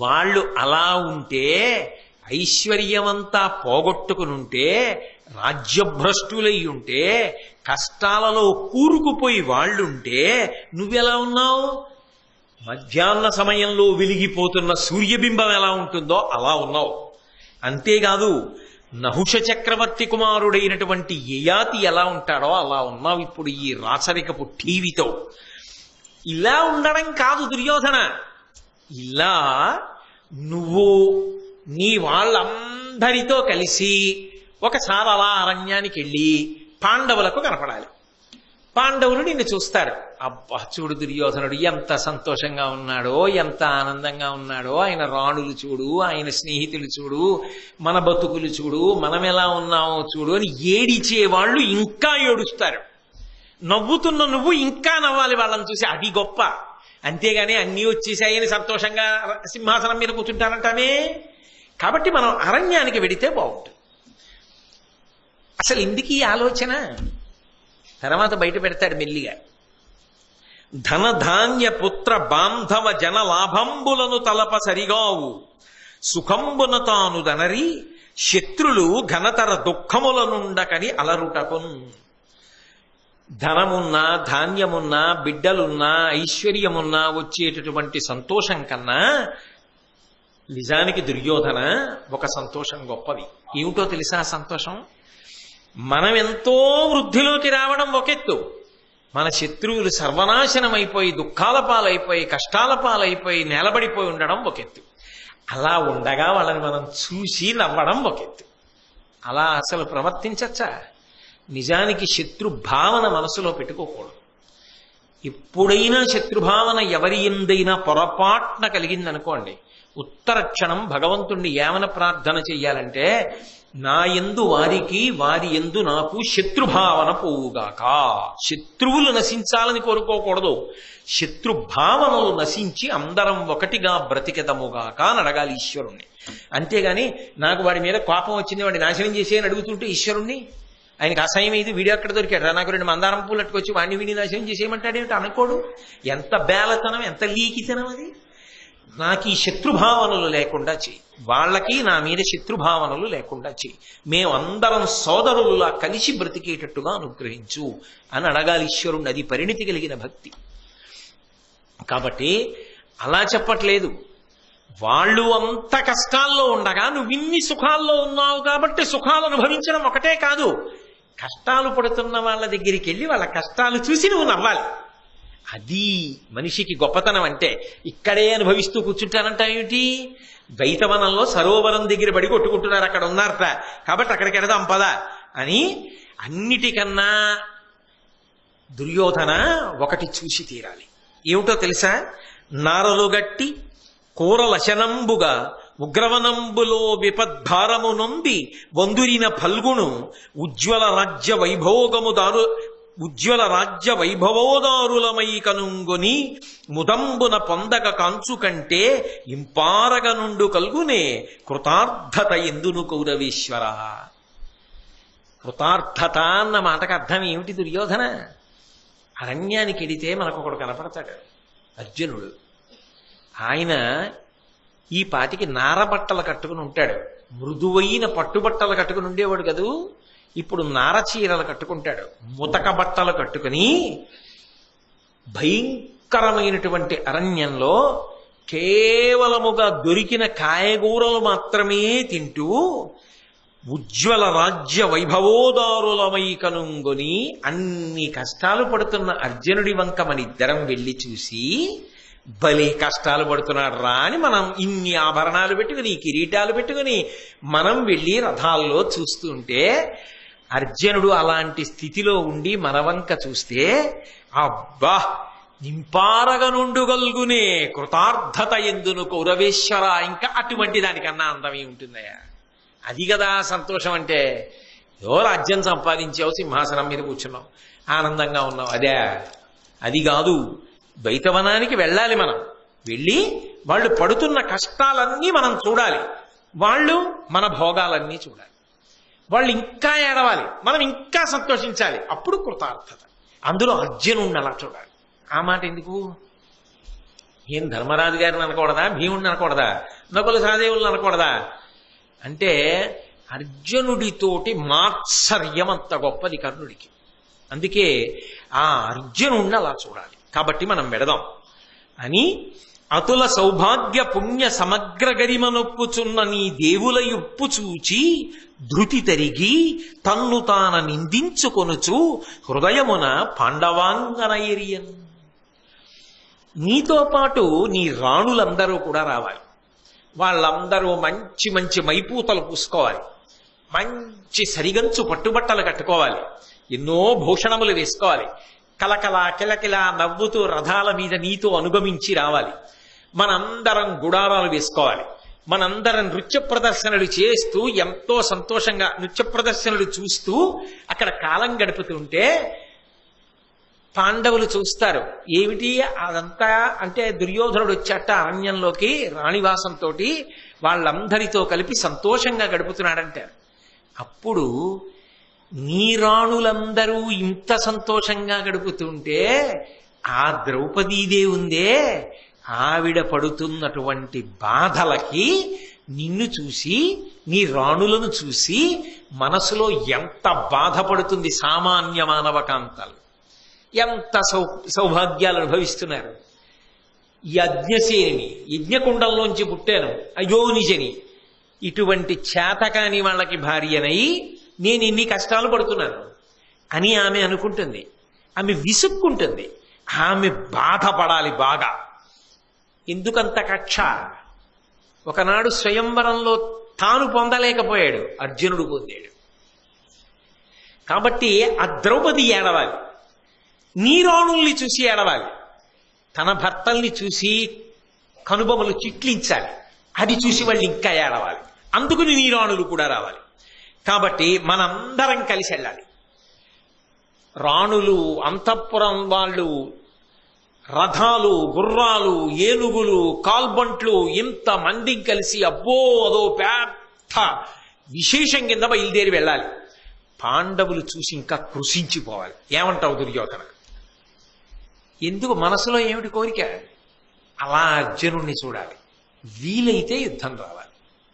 వాళ్ళు అలా ఉంటే ఐశ్వర్యమంతా పోగొట్టుకునుంటే రాజ్యభ్రష్టులై ఉంటే కష్టాలలో కూరుకుపోయి వాళ్ళుంటే నువ్వెలా ఉన్నావు? మధ్యాహ్న సమయంలో వెలిగిపోతున్న సూర్యబింబం ఎలా ఉంటుందో అలా ఉన్నావు. అంతేకాదు నహుష చక్రవర్తి కుమారుడైనటువంటి యయాతి ఎలా ఉంటాడో అలా ఉన్నావు ఇప్పుడు ఈ రాచరికపు టీవీతో. ఇలా ఉండడం కాదు దుర్యోధన. ఇలా నువ్వు నీ వాళ్ళందరితో కలిసి ఒకసారి అలా అరణ్యానికి వెళ్ళి పాండవులకు కనపడాలి. పాండవులు నిన్ను చూస్తారు. అబ్బా చూడు దుర్యోధనుడు ఎంత సంతోషంగా ఉన్నాడో ఎంత ఆనందంగా ఉన్నాడో. ఆయన రాణులు చూడు ఆయన స్నేహితులు చూడు మన బతుకులు చూడు మనం ఎలా ఉన్నామో చూడు అని ఏడిచే వాళ్ళు ఇంకా ఏడుస్తారు. నవ్వుతున్న నువ్వు ఇంకా నవ్వాలి వాళ్ళని చూసి అది గొప్ప. అంతేగాని అన్నీ వచ్చేసాయని సంతోషంగా సింహాసనం మీద కూర్చుంటానంటామే కాబట్టి మనం అరణ్యానికి వెడితే బాగుంటుంది. అసలు ఎందుకు ఈ ఆలోచన? తర్వాత బయట పెడతాడు మెల్లిగా. ధన ధాన్య పుత్ర బాంధవ జన లాభంబులను తలప సరిగావు. సుఖంబున తాను దనరి శత్రులు ఘనతర దుఃఖములనుండకని అలరుటకున్. ధనమున్నా ధాన్యమున్నా బిడ్డలున్నా ఐశ్వర్యమున్నా వచ్చేటటువంటి సంతోషం కన్నా నిజానికి దుర్యోధన ఒక సంతోషం గొప్పది. ఏమిటో తెలుసా సంతోషం? మనం ఎంతో వృద్ధిలోకి రావడం ఒకెత్తు. మన శత్రువులు సర్వనాశనమైపోయి దుఃఖాల పాలైపోయి కష్టాల పాలైపోయి నేలబడిపోయి ఉండడం ఒకెత్తు. అలా ఉండగా వాళ్ళని మనం చూసి నవ్వడం ఒకెత్తు. అలా అసలు ప్రవర్తించచ్చా? నిజానికి శత్రుభావన మనసులో పెట్టుకోకూడదు. ఎప్పుడైనా శత్రుభావన ఎవరి ఎందైనా పొరపాటున కలిగిందనుకోండి ఉత్తర క్షణం భగవంతుణ్ణి ఏమన ప్రార్థన చెయ్యాలంటే నా ఎందు వారికి వారి ఎందు నాకు శత్రుభావన పోవుగాక. శత్రువులు నశించాలని కోరుకోకూడదు. శత్రుభావనలు నశించి అందరం ఒకటిగా బ్రతికెదముగాక అని అడగాలి ఈశ్వరుణ్ణి. అంతేగాని నాకు వాడి మీద కోపం వచ్చింది వాడిని నాశనం చేసే అని అడుగుతుంటే ఈశ్వరుణ్ణి ఆయనకు అసహ్యం ఇది వీడియో ఎక్కడ దొరికాడు? రా నాకు రెండు మందారం పూలు అట్టుకొచ్చి వాడిని వీడిని నాశనం చేసేయమంటాడేమిటి అనుకోడు ఎంత బేలతనం ఎంత లీకితనం అది? నాకు ఈ శత్రుభావనలు లేకుండా చేయి. వాళ్ళకి నా మీద శత్రుభావనలు లేకుండా చేయి. మేమందరం సోదరులులా కలిసి బ్రతికేటట్టుగా అనుగ్రహించు అని అడగాలి ఈశ్వరుణ్ణి. అది పరిణితి కలిగిన భక్తి. కాబట్టి అలా చెప్పట్లేదు. వాళ్ళు అంత కష్టాల్లో ఉండగా నువ్వు ఇన్ని సుఖాల్లో ఉన్నావు కాబట్టి సుఖాలు అనుభవించడం ఒకటే కాదు. కష్టాలు పడుతున్న వాళ్ళ దగ్గరికి వెళ్ళి వాళ్ళ కష్టాలు చూసి నువ్వు నవ్వాలి. అది మనిషికి గొప్పతనం అంటే ఇక్కడే అనుభవిస్తూ కూర్చుంటానంట ఏమిటి? ద్వైతవనంలో సరోవరం దగ్గర పడి కొట్టుకుంటున్నారు అక్కడ ఉన్నారట కాబట్టి అక్కడికి వెళదాం పద అని అన్నిటికన్నా దుర్యోధన ఒకటి చూసి తీరాలి. ఏమిటో తెలుసా? నారలు గట్టి కూరలశనంబుగా ఉగ్రవనంబులో విపద్భారము నొంది వందురిన ఫల్గుణు ఉజ్వల రాజ్య వైభోగము దారు ఉజ్వల రాజ్య వైభవోదారులమై కనుంగొని ముదంబున పొందక కాంచు కంటే ఇంపారగ నుండు కల్గునే కృతార్థత ఎందును కౌరవేశ్వర? కృతార్థత అన్న మాటకు అర్థం ఏమిటి దుర్యోధన? అరణ్యానికి ఎడితే మనకు ఒకడు కనపడతాడు. అర్జునుడు. ఆయన ఈ పాటికి నారబట్టలు కట్టుకుని ఉంటాడు. మృదువైన పట్టుబట్టలు కట్టుకుని ఉండేవాడు కదూ? ఇప్పుడు నార చీరలు కట్టుకుంటాడు. ముతక బట్టలు కట్టుకుని భయంకరమైనటువంటి అరణ్యంలో కేవలముగా దొరికిన కాయగూరలు మాత్రమే తింటూ ఉజ్వల రాజ్య వైభవోదారులమై కనుంగొని అన్ని కష్టాలు పడుతున్న అర్జునుడి వంక మనిద్దరం వెళ్ళి చూసి భలే కష్టాలు పడుతున్నాడు రా అని మనం ఇన్ని ఆభరణాలు పెట్టుకుని కిరీటాలు పెట్టుకుని మనం వెళ్ళి రథాల్లో చూస్తుంటే అర్జునుడు అలాంటి స్థితిలో ఉండి మనవంక చూస్తే అబ్బా! నింపారగనుండుగల్గునే కృతార్థత ఎందును కౌరవేశ్వర ఇంకా అటువంటి దానికన్నా అందమే ఉంటుందయ్యా. అది కదా సంతోషం అంటే. ఏదో రాజ్యం సంపాదించావు సింహాసనం మీద కూర్చున్నావు ఆనందంగా ఉన్నావు. అదే అది కాదు. ద్వైతవనానికి వెళ్ళాలి మనం. వెళ్ళి వాళ్ళు పడుతున్న కష్టాలన్నీ మనం చూడాలి. వాళ్ళు మన భోగాలన్నీ చూడాలి. వాళ్ళు ఇంకా ఏడవాలి. మనం ఇంకా సంతోషించాలి. అప్పుడు కృతార్థత. అందులో అర్జునుడిని అలా చూడాలి. ఆ మాట ఎందుకు? ఏం ధర్మరాజు గారిని అనకూడదా? భీముడిని అనకూడదా? నకుల సహదేవులను అనకూడదా? అంటే అర్జునుడితోటి మాత్సర్యం అంత గొప్పది కర్ణుడికి. అందుకే ఆ అర్జునుడిని అలా చూడాలి. కాబట్టి మనం వెడదాం. అని అతుల సౌభాగ్య పుణ్య సమగ్ర గరిమనొప్పుచున్న నీ దేవుల ఉప్పు చూచి ధృతి తరిగి తన్ను తాన నిందించుకొనుచు హృదయమున పాండవాంగన ఎరియన్. నీతో పాటు నీ రాణులందరూ కూడా రావాలి. వాళ్ళందరూ మంచి మంచి మైపూతలు పూసుకోవాలి. మంచి సరిగంచు పట్టుబట్టలు కట్టుకోవాలి. ఎన్నో భూషణములు వేసుకోవాలి. కలకల కిలకిల నవ్వుతూ రథాల మీద నీతో అనుగమించి రావాలి. మనందరం గుడారాలు వేసుకోవాలి. మనందరం నృత్య ప్రదర్శనలు చేస్తూ ఎంతో సంతోషంగా నృత్య ప్రదర్శనలు చూస్తూ అక్కడ కాలం గడుపుతుంటే పాండవులు చూస్తారు. ఏమిటి? అదంతా అంటే దుర్యోధనుడు వచ్చాట అరణ్యంలోకి రాణివాసంతో వాళ్ళందరితో కలిపి సంతోషంగా గడుపుతున్నాడంటారు. అప్పుడు నీ రాణులందరూ ఇంత సంతోషంగా గడుపుతుంటే ఆ ద్రౌపదీదే ఉందే ఆవిడ పడుతున్నటువంటి బాధలకి నిన్ను చూసి నీ రాణులను చూసి మనసులో ఎంత బాధపడుతుంది సామాన్య మానవ కాంతాలు. ఎంత సౌ సౌభాగ్యాలు అనుభవిస్తున్నారు. యజ్ఞసేని యజ్ఞకుండంలోంచి పుట్టాను. అయోనిజని ఇటువంటి చేతకాని వాళ్ళకి భార్యనై నేను ఇన్ని కష్టాలు పడుతున్నాను అని ఆమె అనుకుంటుంది. ఆమె విసుక్కుంటుంది. ఆమె బాధపడాలి బాగా. ఎందుకంత కక్ష? ఒకనాడు స్వయంవరంలో తాను పొందలేకపోయాడు. అర్జునుడు పొందాడు. కాబట్టి ఆ ద్రౌపది ఏడవాలి. నీరాణుల్ని చూసి ఏడవాలి. తన భర్తల్ని చూసి కనుబొమలు చిట్లించాలి. అది చూసి వాళ్ళు ఇంకా ఏడవాలి. అందుకుని నీరాణులు కూడా రావాలి. కాబట్టి మనందరం కలిసి వెళ్ళాలి. రాణులు అంతఃపురం వాళ్ళు రథాలు గుర్రాలు ఏనుగులు కాల్బంట్లు ఇంత మంది కలిసి అబ్బో అదో పెద్ద విశేషం కింద బయలుదేరి వెళ్ళాలి. పాండవులు చూసి ఇంకా కృషించిపోవాలి ఏమంటావు దుర్యోధన? ఎందుకు మనసులో ఏమిటి కోరిక? అలా అర్జునుణ్ణి చూడాలి. వీలైతే యుద్ధం రావాలి.